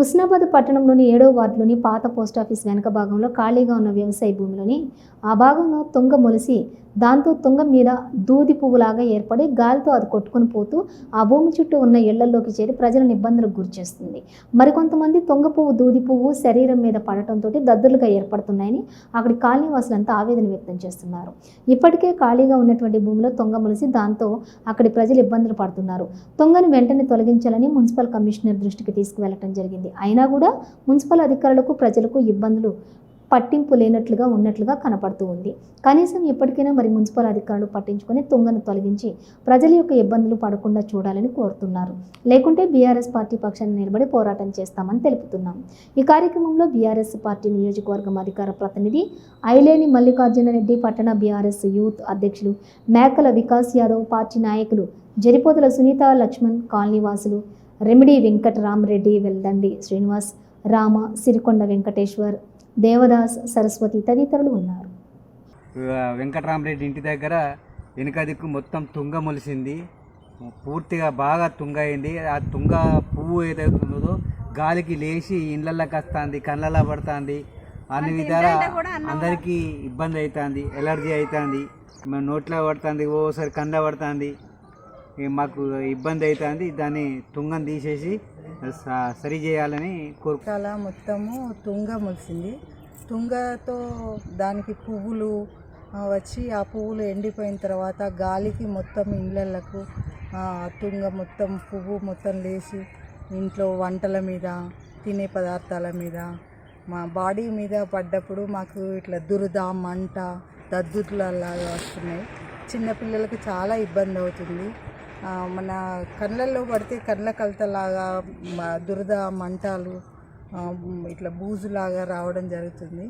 హుస్నాబాద్ పట్టణంలోని ఏడో వార్డులోని పాత పోస్టాఫీస్ వెనక భాగంలో ఖాళీగా ఉన్న వ్యవసాయ భూమిలోని ఆ భాగంలో తుంగ మొలిసి దాంతో తుంగ మీద దూది పువ్వులాగా ఏర్పడి గాలితో అది కొట్టుకొని పోతూ ఆ భూమి చుట్టూ ఉన్న ఇళ్ళలోకి చేరి ప్రజలను ఇబ్బందులకు గురిచేస్తుంది మరికొంతమంది తుంగ పువ్వు దూది పువ్వు శరీరం మీద పడటంతో దద్దులుగా ఏర్పడుతున్నాయని అక్కడి కాలనీవాసులంతా ఆవేదన వ్యక్తం చేస్తున్నారు. ఇప్పటికే ఖాళీగా ఉన్నటువంటి భూమిలో తుంగ మొలిసి దాంతో అక్కడి ప్రజలు ఇబ్బందులు పడుతున్నారు. తుంగను వెంటనే తొలగించాలని మున్సిపల్ కమిషనర్ దృష్టికి తీసుకువెళ్ళడం జరిగింది. అయినా కూడా మున్సిపల్ అధికారులకు ప్రజలకు ఇబ్బందులు పట్టింపు లేనట్లుగా ఉన్నట్లుగా కనపడుతూ ఉంది. కనీసం ఇప్పటికైనా మరి మున్సిపల్ అధికారులు పట్టించుకొని తుంగను తొలగించి ప్రజల యొక్క ఇబ్బందులు పడకుండా చూడాలని కోరుతున్నారు. లేకుంటే బీఆర్ఎస్ పార్టీ పక్షాన్ని నిలబడి పోరాటం చేస్తామని తెలుపుతున్నాం. ఈ కార్యక్రమంలో బీఆర్ఎస్ పార్టీ నియోజకవర్గం అధికార ప్రతినిధి ఐలేని మల్లికార్జున రెడ్డి పట్టణ బీఆర్ఎస్ యూత్ అధ్యక్షులు మేకల వికాస్ యాదవ్ పార్టీ నాయకులు జరిపోతుల సునీత లక్ష్మణ్ కాలనీవాసులు రెమిడి వెంకటరామరెడ్డి వెల్దండి శ్రీనివాస్ రామ సిరికొండ వెంకటేశ్వర్ దేవదాస్ సరస్వతి తదితరులు ఉన్నారు. వెంకట్రామరెడ్డి ఇంటి దగ్గర వెనుక దిక్కు మొత్తం తుంగ మొలిసింది. పూర్తిగా బాగా తుంగ అయింది. ఆ తుంగ పువ్వు ఏదైతే ఉన్నదో గాలికి లేచి ఇండ్లలోకి వస్తుంది కళ్ళల్లో పడుతుంది. అన్ని విధాల అందరికీ ఇబ్బంది అవుతుంది ఎలర్జీ అవుతుంది మన నోట్లో పడుతుంది ఓసారి కళ్ళ పడుతుంది. మాకు ఇబ్బంది అవుతుంది. దాన్ని తుంగం తీసేసి స- సరి చేయాలని కోరుకు మొత్తము తుంగ మొలిసింది. తుంగతో దానికి పువ్వులు వచ్చి ఆ పువ్వులు ఎండిపోయిన తర్వాత గాలికి మొత్తం ఇళ్ళకు తుంగ మొత్తం పువ్వు మొత్తం లేచి ఇంట్లో వంటల మీద తినే పదార్థాల మీద మా బాడీ మీద పడ్డప్పుడు మాకు ఇట్లా దురద మంట దద్దుట్లలాగా వస్తున్నాయి. చిన్నపిల్లలకి చాలా ఇబ్బంది అవుతుంది. మన కళ్ళల్లో పడితే కళ్ళ కలతలాగా దురద మంటలు ఇట్లా బూజులాగా రావడం జరుగుతుంది.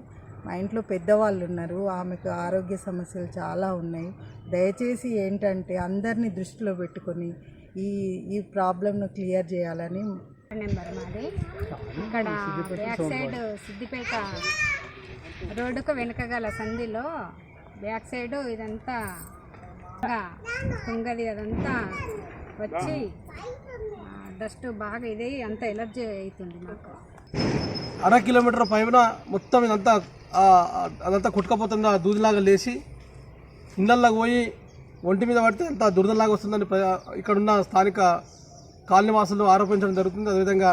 మా ఇంట్లో పెద్దవాళ్ళు ఉన్నారు. ఆమెకు ఆరోగ్య సమస్యలు చాలా ఉన్నాయి. దయచేసి ఏంటంటే అందరినీ దృష్టిలో పెట్టుకొని ఈ ఈ ప్రాబ్లంను క్లియర్ చేయాలని నెంబర్ మాది. ఇక్కడ బ్యాక్ సైడ్ సిద్దిపేట రోడ్డుకు వెనకగల సంధిలో బ్యాక్ సైడ్ ఇదంతా పొంగలి అదంతా వచ్చి డస్ట్ బాగా ఇది అంత ఎలర్జీ అవుతుంది మాకు. అర కిలోమీటర్ పైన మొత్తం ఇదంతా అదంతా కుట్టుకపోతుంది? ఆ దూదిలాగా లేచి ఇళ్ళల్లోకి పోయి ఒంటి మీద పడితే అంత దురదలాగా వస్తుందని ఇక్కడున్న స్థానిక కాలనీవాసులు ఆరోపించడం జరుగుతుంది. అదేవిధంగా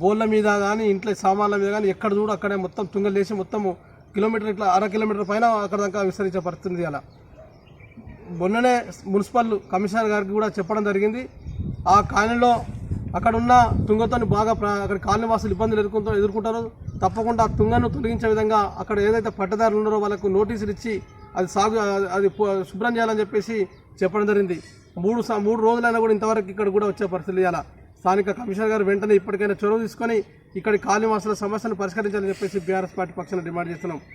బోళ్ళ మీద కానీ ఇంట్లో సామాన్ల మీద కానీ ఎక్కడ చూడు అక్కడే మొత్తం తుంగలు లేచి మొత్తము కిలోమీటర్ ఇట్లా అర కిలోమీటర్ పైన అక్కడ దాకా విస్తరించే పరిస్థితి అలా మొన్ననే మున్సిపల్ కమిషనర్ గారికి కూడా చెప్పడం జరిగింది. ఆ కాలనీలో అక్కడ ఉన్న తుంగతో బాగా అక్కడ కాలనీ వాసులు ఇబ్బందులు ఎదుర్కొంటూ ఎదుర్కొంటారు. తప్పకుండా ఆ తుంగను తొలగించే విధంగా అక్కడ ఏదైతే పట్టదారులు ఉన్నారో వాళ్ళకు నోటీసులు ఇచ్చి అది సాగు అది- శుభ్రం చేయాలని చెప్పేసి చెప్పడం జరిగింది. మూడు మూడు రోజులైనా కూడా ఇంతవరకు ఇక్కడ కూడా వచ్చే పరిస్థితి ఇవ్వాలి స్థానిక కమిషనర్ గారు వెంటనే ఇప్పటికైనా చొరవ తీసుకొని ఇక్కడి కాలనీ వాసుల సమస్యను పరిష్కరించాలని చెప్పేసి బీఆర్ఎస్ పార్టీ పక్షాన డిమాండ్ చేస్తున్నాం.